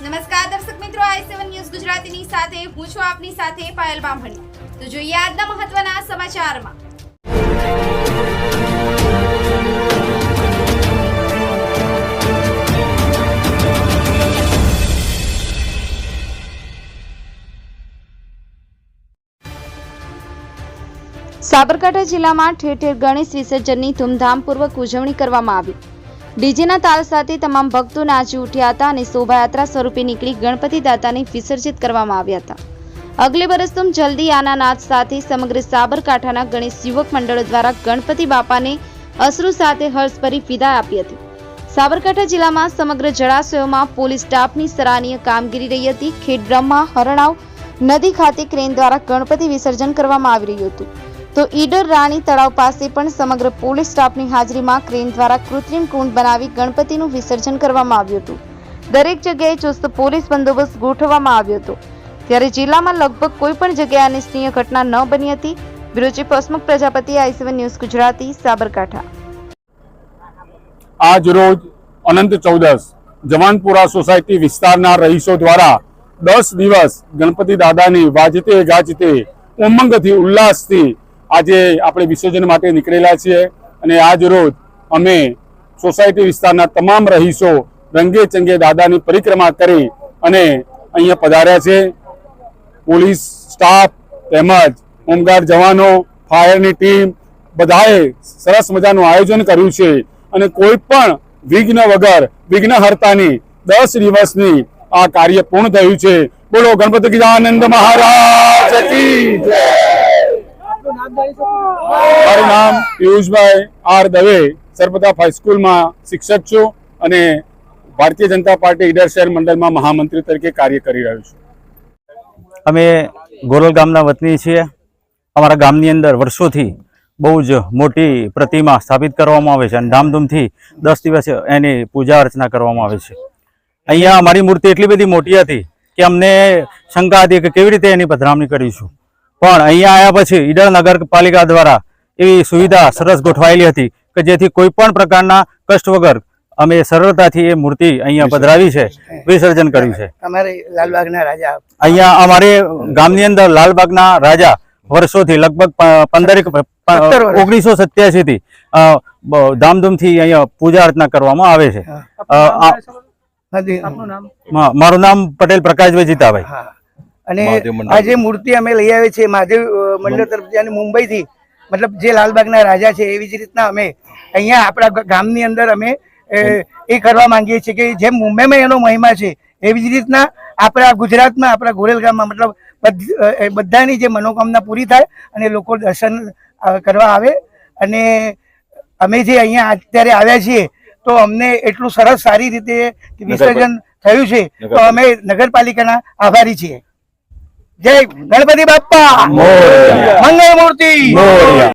નમસ્કાર દર્શક મિત્રો, આઈ સેવન ન્યૂઝ ગુજરાતીની સાથે, હું છું આપની સાથે પાયલ બામણી. તો જોઈએ આજના મહત્વના સમાચારમાં. સાબરકાંઠા જિલ્લામાં ઠેર ઠેર ગણેશ વિસર્જનની ધૂમધામપૂર્વક ઉજવણી કરવામાં આવી. ડીજેના તાલ સાથે તમામ ભક્તો નાચી ઉઠ્યા હતા અને શોભાયાત્રા સ્વરૂપે નીકળી ગણપતિ દાતાને વિસર્જિત કરવામાં આવ્યા હતા. અગલે વર્ષ તુમ જલ્દી આના નાચ સાથે સમગ્ર સાબરકાંઠાના ગણેશ યુવક મંડળો દ્વારા ગણપતિ બાપાને અશ્રુ સાથે હર્ષભરી વિદાય આપી હતી. સાબરકાંઠા જિલ્લામાં સમગ્ર જળાશયોમાં પોલીસ સ્ટાફની સરાહનીય કામગીરી રહી હતી. ખેડબ્રહ્મા હરણાવ નદી ખાતે ક્રેન દ્વારા ગણપતિ વિસર્જન કરવામાં આવી રહ્યું હતું. તો ઈડર રાણી તળાવ પાસે પણ સમગ્ર પોલીસ સ્ટાફની હાજરીમાં ક્રેન દ્વારા કૃત્રિમ કુંડ બનાવી ગણપતિનું વિસર્જન કરવામાં આવ્યું હતું. દરેક જગ્યાએ ચુસ્ત પોલીસ બંદોબસ્ત ગોઠવવામાં આવ્યો હતો. ત્યારે જિલ્લામાં લગભગ કોઈ પણ જગ્યાએ અનિચ્છનીય ઘટના ન બની હતી. Bureau Pasmukh Prajapati, I news Gujarati, Sabarkantha. આજ રોજ અનંત ચૌદસ જવાનપુરા સોસાયટી વિસ્તારના રહીશો દ્વારા દસ દિવસ ગણપતિ દાદાની વાજતે ગાજતે ઉમંગથી ઉલ્લાસથી આજે આપણે વિસર્જન માટે નીકળેલા છીએ અને આજ રોજ અમે સોસાયટી વિસ્તારના તમામ રહીશો રંગે ચંગે દાદાની પરિક્રમા કરી અને અહીંયા પધાર્યા છે પોલીસ સ્ટાફ તેમજ હોમગાર્ડ જવાનો, ફાયરની ટીમ બધાએ સરસ મજાનું આયોજન કર્યું છે અને કોઈ પણ વિઘ્ન વગર વિઘ્નહર્તાની દસ દિવસની આ કાર્ય પૂર્ણ થયું છે બોલો ગણપતિ ગજાનંદ મહારાજ કી. મારું નામ પિયુષભાઈ આર દવે. સરપતાપ હાઈસ્કૂલમાં શિક્ષક છું અને ભારતીય જનતા પાર્ટી ઈડર શહેર મંડળમાં મહામંત્રી તરીકે કાર્ય કરી રહ્યો છું. અમે ગોરલ ગામના વતની છીએ. અમારા ગામની અંદર વર્ષોથી બહુ જ મોટી પ્રતિમા સ્થાપિત કરવામાં આવે છે અને ધામધૂમથી દસ દિવસ એની પૂજા અર્ચના કરવામાં આવે છે. અહીંયા અમારી મૂર્તિ એટલી બધી મોટી હતી કે અમને શંકા હતી કે કેવી રીતે એની પધરામણી કરીશું? પણ અહીંયા આવ્યા પછી ઈડર નગરપાલિકા દ્વારા એવી સુવિધા સરસ ગોઠવાયેલી હતી કે જેથી કોઈ પણ પ્રકારના કષ્ટ વગર અમે સરળતાથી એ મૂર્તિ અહીંયા પધરાવી છે વિસર્જન કર્યું છે. અમારે લાલબાગના રાજા અહીંયા અમારે ગામની અંદર લાલબાગના રાજા વર્ષોથી લગભગ પ- પંદરેક. ઓગણીસો સત્યાસી થી ધામધૂમથી અહીંયા પૂજા અર્ચના કરવામાં આવે છે. મારું નામ પટેલ પ્રકાશભાઈ જીતાભાઈ. અને આ જે મૂર્તિ અમે લઈ આવે છે મહાદેવ મંડળ તરફથી અને મુંબઈથી મતલબ જે લાલબાગના રાજા છે એવી જ રીતના અમે અહીંયા આપણા ગામની અંદર અમે એ કરવા માંગીએ છીએ કે જેમ મુંબઈમાં એનો મહિમા છે એવી જ રીતના આપણા ગુજરાતમાં આપણા ગોરેલ ગામમાં મતલબ બધાની જે મનોકામના પૂરી થાય અને લોકો દર્શન કરવા આવે. અને અમે જે અહીંયા અત્યારે આવ્યા છીએ તો અમને એટલું સરસ સારી રીતે વિસર્જન થયું છે તો અમે નગરપાલિકાના આભારી છીએ. જય ગણપતિ બાપ્પા મોરયા. મંગળ મૂર્તિ મોરયા.